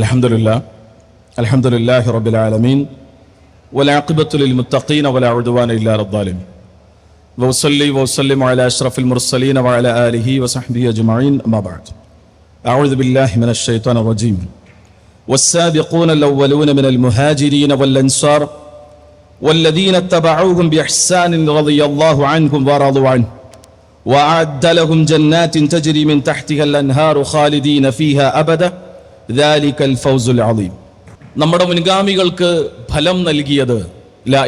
الحمد لله الحمد لله رب العالمين والعاقبة للمتقين ولا عدوان إلا على الظالمين. وأصلي وأسلم على أشرف المرسلين وعلى آله وصحبه أجمعين أما بعد. أعوذ بالله من الشيطان الرجيم. والسابقون الأولون من المهاجرين والأنصار والذين اتبعوهم بإحسان رضي الله عنهم ورضوا عنه وأعد لهم جنات تجري من تحتها الأنهار خالدين فيها أبدا ഫൗസുൽ നമ്മുടെ മുൻഗാമികൾക്ക് ഫലം നൽകിയത് ലാ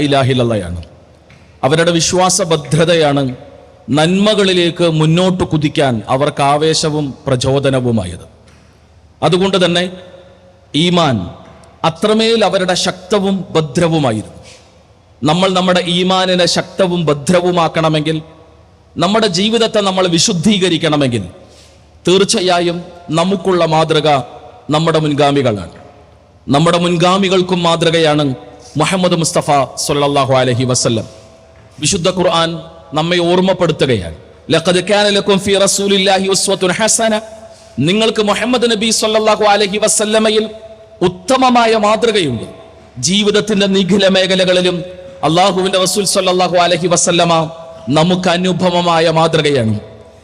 അവരുടെ വിശ്വാസഭദ്രതയാണ് നന്മകളിലേക്ക് മുന്നോട്ട് കുതിക്കാൻ അവർക്ക് ആവേശവും പ്രചോദനവുമായത്. അതുകൊണ്ട് തന്നെ ഈമാൻ അത്രമേൽ അവരുടെ ശക്തവും ഭദ്രവുമായിരുന്നു. നമ്മൾ നമ്മുടെ ഈമാനിനെ ശക്തവും ഭദ്രവുമാക്കണമെങ്കിൽ നമ്മുടെ ജീവിതത്തെ നമ്മൾ വിശുദ്ധീകരിക്കണമെങ്കിൽ തീർച്ചയായും നമുക്കുള്ള മാതൃക നമ്മുടെ മുൻഗാമികളാണ്. നമ്മുടെ മുൻഗാമികൾക്കും മാതൃകയാണ് മുഹമ്മദ് മുസ്തഫ സല്ലല്ലാഹു അലഹി വസ്ല്ലം. വിശുദ്ധ ഖുർആൻ നമ്മെ ഓർമ്മപ്പെടുത്തുകയാണ്. നിങ്ങൾക്ക് മുഹമ്മദ് നബി സല്ലല്ലാഹു അലഹി വസ്ല്ലമയിൽ ഉത്തമമായ മാതൃകയുണ്ട്. ജീവിതത്തിന്റെ നിഖില മേഖലകളിലും അള്ളാഹുവിന്റെ റസൂൽ സല്ലാഹു അലഹി വസല്ലമ നമുക്ക് അനുഭവമായ മാതൃകയാണ്.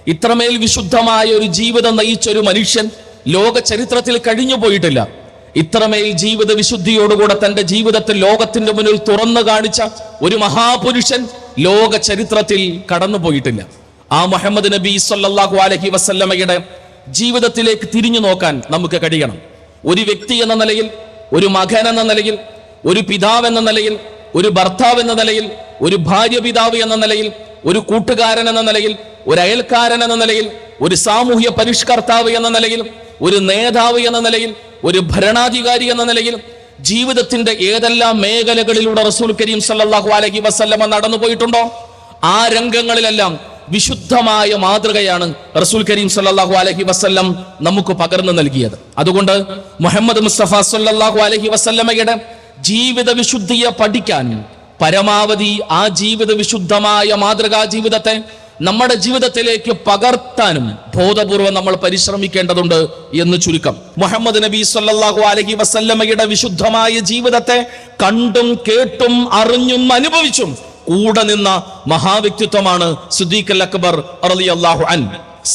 ഇത്രമേൽ വിശുദ്ധമായ ഒരു ജീവിതം നയിച്ച ഒരു മനുഷ്യൻ ലോക ചരിത്രത്തിൽ കഴിഞ്ഞു പോയിട്ടില്ല ഇത്രമേൽ ജീവിത വിശുദ്ധിയോടുകൂടെ തന്റെ ജീവിതത്തിൽ ലോകത്തിന്റെ മുന്നിൽ തുറന്നു കാണിച്ച ഒരു മഹാപുരുഷൻ ലോക ചരിത്രത്തിൽ കടന്നു പോയിട്ടില്ല ആ മുഹമ്മദ് നബി സല്ലാഹു അലഹി വസല്ലമയുടെ ജീവിതത്തിലേക്ക് തിരിഞ്ഞു നോക്കാൻ നമുക്ക് കഴിയണം. ഒരു വ്യക്തി എന്ന നിലയിൽ ഒരു മകൻ എന്ന നിലയിൽ ഒരു പിതാവ് എന്ന നിലയിൽ ഒരു ഭർത്താവ് എന്ന നിലയിൽ ഒരു ഭാര്യ പിതാവ് എന്ന നിലയിൽ ഒരു കൂട്ടുകാരൻ എന്ന നിലയിൽ ഒരു അയൽക്കാരൻ എന്ന നിലയിൽ ഒരു സാമൂഹ്യ പരിഷ്കർത്താവ് എന്ന നിലയിൽ ഒരു നേതാവ് എന്ന നിലയിൽ ഒരു ഭരണാധികാരി എന്ന നിലയിൽ ജീവിതത്തിന്റെ ഏതെല്ലാം മേഖലകളിലൂടെ റസൂൽ കരീം സല്ലാഹു അലഹി വസ്ല്ലമ നടന്നു പോയിട്ടുണ്ടോ? ആ രംഗങ്ങളിലെല്ലാം വിശുദ്ധമായ മാതൃകയാണ് റസൂൽ കരീം സല്ലാഹു അലഹി വസ്ല്ലം നമുക്ക് പകർന്നു നൽകിയത്. അതുകൊണ്ട് മുഹമ്മദ് മുസ്തഫ സല്ലല്ലാഹു അലഹി വസല്ലമയുടെ ജീവിത വിശുദ്ധിയെ പഠിക്കാനും പരമാവധി ആ ജീവിത വിശുദ്ധമായ മാതൃകാ ജീവിതത്തെ നമ്മുടെ ജീവിതത്തിലേക്ക് പകർത്താനും ബോധപൂർവം നമ്മൾ പരിശ്രമിക്കേണ്ടതുണ്ട് എന്ന് ചുരുക്കം. മുഹമ്മദ് നബി സല്ലാഹു അലഹി വസല്ലമയുടെ വിശുദ്ധമായ ജീവിതത്തെ കണ്ടും കേട്ടും അറിഞ്ഞും അനുഭവിച്ചും കൂടെ നിന്ന മഹാവ്യക്തിത്വമാണ് സുദ്ദീഖ് അൽ അക്ബർ അള്ളാഹു അൻ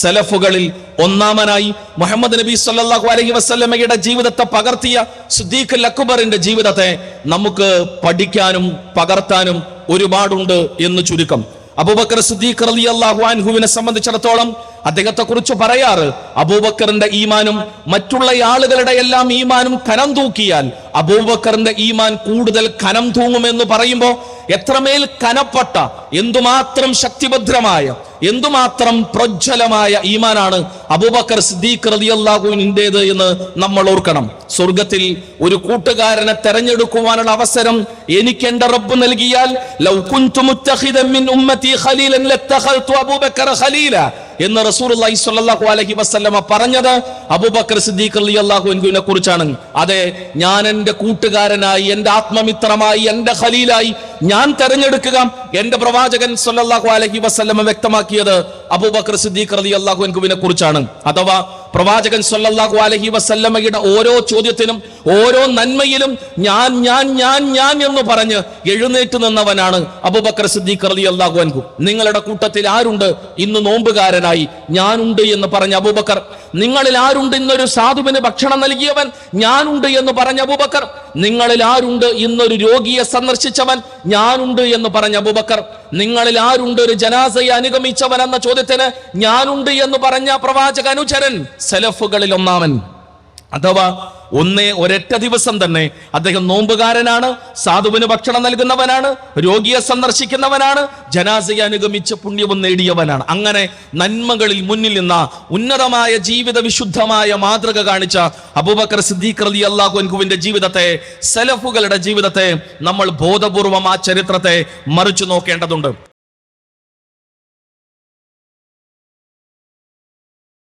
സലഫുകളിൽ ഒന്നാമനായി മുഹമ്മദ് നബി സല്ലാഹു അലഹി വസല്ലമയുടെ ജീവിതത്തെ പകർത്തിയ സുദ്ദീഖ് അൽ അക്ബറിന്റെ ജീവിതത്തെ നമുക്ക് പഠിക്കാനും പകർത്താനും ഒരുപാടുണ്ട് എന്ന് ചുരുക്കം. അബൂബക്കർ സിദ്ദീഖ് റളിയല്ലാഹു അൻഹുവിനെ സംബന്ധിച്ചിടത്തോളം അദ്ദേഹത്തെ കുറിച്ച് പറയാറ് അബൂബക്കറിന്റെ ഈമാനും മറ്റുള്ള ആളുകളുടെ എല്ലാം ഈമാനും കനം തൂക്കിയാൽ അബൂബക്കറിന്റെ ഈമാൻ കൂടുതൽ കനം തൂങ്ങുമെന്ന് പറയുമ്പോൾ എത്രമേൽ കനപ്പെട്ട എന്തുമാത്രം ശക്തിഭദ്രമായ എന്തുമാത്രം പ്രജ്വലമായ ഈമാനാണ് അബൂബക്കർ സിദ്ദീഖ് റളിയല്ലാഹുവിന്റെത് എന്ന് നമ്മൾ ഓർക്കണം. സ്വർഗത്തിൽ ഒരു കൂട്ടുകാരനെ തെരഞ്ഞെടുക്കുവാനുള്ള അവസരം എനിക്ക് എന്റെ റബ്ബ് നൽകിയാൽ ലൗ കുൻതു മുത്തഖിദൻ മിൻ ഉമ്മത്തി ഖലീലൻ ലത്തഖൽതു അബൂബക്കർ ഖലീല എന്ന് റസൂലുള്ളാഹി സ്വല്ലല്ലാഹു അലൈഹി വസല്ലമ പറഞ്ഞത് അബുബക്കർ സിദ്ദീഖ് റളിയല്ലാഹു അൻഹുവിനെ കുറിച്ചാണ്. അതെ ഞാൻ എന്റെ കൂട്ടുകാരനായി എന്റെ ആത്മമിത്രമായി എന്റെ ഖലീലായി ഞാൻ തെരഞ്ഞെടുക്കുക എന്റെ പ്രവാചകൻ സ്വല്ലല്ലാഹു അലഹി വസല്ലമ വ്യക്തമാക്കിയത് അബൂബക്കർ സിദ്ദീഖ് റളിയല്ലാഹു അൻഹുവിനെ കുറിച്ചാണ്. അഥവാ പ്രവാചകൻ സല്ലല്ലാഹു അലൈഹി വസല്ലമയുടെ ഓരോ ചോദ്യത്തിനും ഓരോ നന്മയിലും ഞാൻ ഞാൻ ഞാൻ ഞാൻ എന്ന് പറഞ്ഞ് എഴുന്നേറ്റ് നിന്നവനാണ് അബൂബക്കർ സിദ്ദീഖ് റളിയല്ലാഹു അൻഹു. നിങ്ങളുടെ കൂട്ടത്തിൽ ആരുണ്ട്? ഇന്ന് നോമ്പുകാരനായി ഞാനുണ്ട് എന്ന് പറഞ്ഞ അബൂബക്കർ. നിങ്ങളിൽ ആരുണ്ട്? ഇന്നൊരു സാധുവിന് ഭക്ഷണം നൽകിയവൻ ഞാനുണ്ട് എന്ന് പറഞ്ഞ അബൂബക്കർ. നിങ്ങളിൽ ആരുണ്ട്? ഇന്നൊരു രോഗിയെ സന്ദർശിച്ചവൻ ഞാനുണ്ട് എന്ന് പറഞ്ഞ അബൂബക്കർ. നിങ്ങളിൽ ആരുണ്ട്? ഒരു ജനാസയെ അനുഗമിച്ചവൻ എന്ന ചോദ്യത്തിന് ഞാനുണ്ട് എന്ന് പറഞ്ഞ പ്രവാചക അനുചരൻ സെലഫുകളിൽ ഒന്നാമൻ. അഥവാ ഒന്നേ ഒരൊറ്റ ദിവസം തന്നെ അദ്ദേഹം നോമ്പുകാരനാണ് സാധുവിന് ഭക്ഷണം നൽകുന്നവനാണ് രോഗിയെ സന്ദർശിക്കുന്നവനാണ് ജനാസയെ അനുഗമിച്ച പുണ്യവും നേടിയവനാണ്. അങ്ങനെ നന്മകളിൽ മുന്നിൽ നിന്ന ഉന്നതമായ ജീവിത വിശുദ്ധമായ മാതൃക കാണിച്ച അബൂബക്കർ സിദ്ദീഖ് റലി അള്ളാഹുൻകുവിന്റെ ജീവിതത്തെ സെലഫുകളുടെ ജീവിതത്തെ നമ്മൾ ബോധപൂർവം ആ ചരിത്രത്തെ മറിച്ചു നോക്കേണ്ടതുണ്ട്.